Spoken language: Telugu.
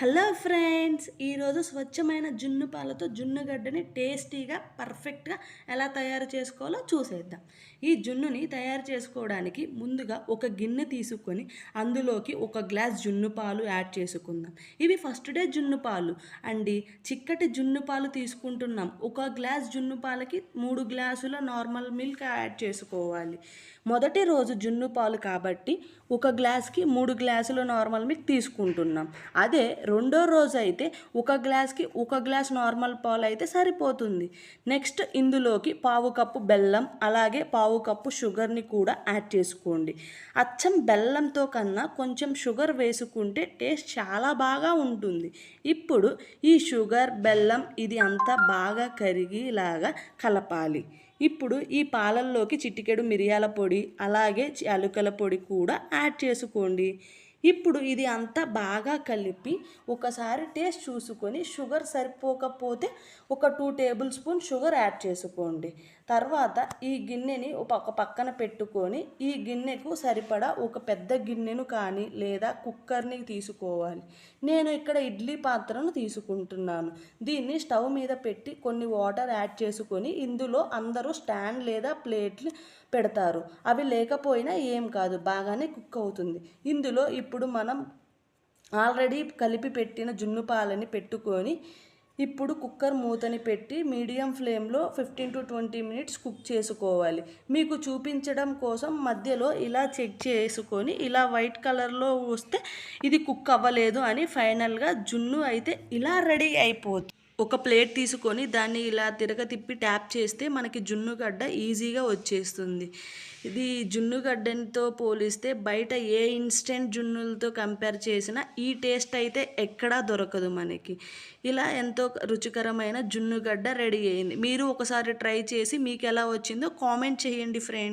హలో ఫ్రెండ్స్ ఈరోజు స్వచ్ఛమైన జున్ను పాలతో జున్నుగడ్డని టేస్టీగా పర్ఫెక్ట్గా ఎలా తయారు చేసుకోవాలో చూసేద్దాం. ఈ జున్నుని తయారు చేసుకోవడానికి ముందుగా ఒక గిన్నె తీసుకొని అందులోకి ఒక గ్లాస్ జున్ను పాలు యాడ్ చేసుకుందాం. ఇవి ఫస్ట్ డే జున్ను పాలు. అండి చిక్కటి జున్ను పాలు తీసుకుంటున్నాం. ఒక గ్లాస్ జున్ను పాలకి మూడు గ్లాసుల నార్మల్ మిల్క్ యాడ్ చేసుకోవాలి. మొదటి రోజు జున్ను పాలు కాబట్టి ఒక గ్లాస్కి మూడు గ్లాసులు నార్మల్ మిల్క్ తీసుకుంటున్నాం. అదే రెండో రోజు అయితే ఒక గ్లాస్కి ఒక గ్లాస్ నార్మల్ పాలు అయితే సరిపోతుంది. నెక్స్ట్ ఇందులోకి పావు కప్పు బెల్లం అలాగే పావు కప్పు షుగర్ని కూడా యాడ్ చేసుకోండి. అచ్చం బెల్లంతో కన్నా కొంచెం షుగర్ వేసుకుంటే టేస్ట్ చాలా బాగా ఉంటుంది. ఇప్పుడు ఈ షుగర్ బెల్లం ఇది అంతా బాగా కరిగిలాగా కలపాలి. ఇప్పుడు ఈ పాలల్లోకి చిటికెడు మిరియాల పొడి అలాగే యాలుకల పొడి కూడా యాడ్ చేసుకోండి. ఇప్పుడు ఇది అంతా బాగా కలిపి ఒకసారి టేస్ట్ చూసుకొని షుగర్ సరిపోకపోతే ఒక two tablespoon sugar add చేసుకోండి. తర్వాత ఈ గిన్నెని ఒక పక్కన పెట్టుకొని ఈ గిన్నెకు సరిపడా ఒక పెద్ద గిన్నెను కానీ లేదా కుక్కర్ని తీసుకోవాలి. నేను ఇక్కడ ఇడ్లీ పాత్రను తీసుకుంటున్నాను. దీన్ని స్టవ్ మీద పెట్టి కొన్ని వాటర్ యాడ్ చేసుకొని ఇందులో అందరూ స్టాండ్ లేదా ప్లేట్లు పెడతారు. అవి లేకపోయినా ఏం కాదు బాగానే కుక్ అవుతుంది. ఇందులో ఇప్పుడు మనం ఆల్రెడీ కలిపి పెట్టిన జున్ను పాలని పెట్టుకొని ఇప్పుడు కుక్కర్ మూతని పెట్టి మీడియం ఫ్లేమ్లో fifteen to twenty minutes cook చేసుకోవాలి. మీకు చూపించడం కోసం మధ్యలో ఇలా చెక్ చేసుకొని ఇలా వైట్ కలర్లో వస్తే ఇది కుక్ అవ్వలేదు అని ఫైనల్గా జున్ను అయితే ఇలా రెడీ అయిపోతుంది. ఒక ప్లేట్ తీసుకొని దాన్ని ఇలా తిరగ తిప్పి ట్యాప్ చేస్తే మనకి జున్నుగడ్డ ఈజీగా వచ్చేస్తుంది. ఇది జున్నుగడ్డతో పోలిస్తే బయట ఏ ఇన్స్టెంట్ జున్నులతో కంపేర్ చేసినా ఈ టేస్ట్ అయితే ఎక్కడా దొరకదు మనకి. ఇలా ఎంతో రుచికరమైన జున్నుగడ్డ రెడీ అయింది. మీరు ఒకసారి ట్రై చేసి మీకు ఎలా వచ్చిందో కామెంట్ చేయండి ఫ్రెండ్.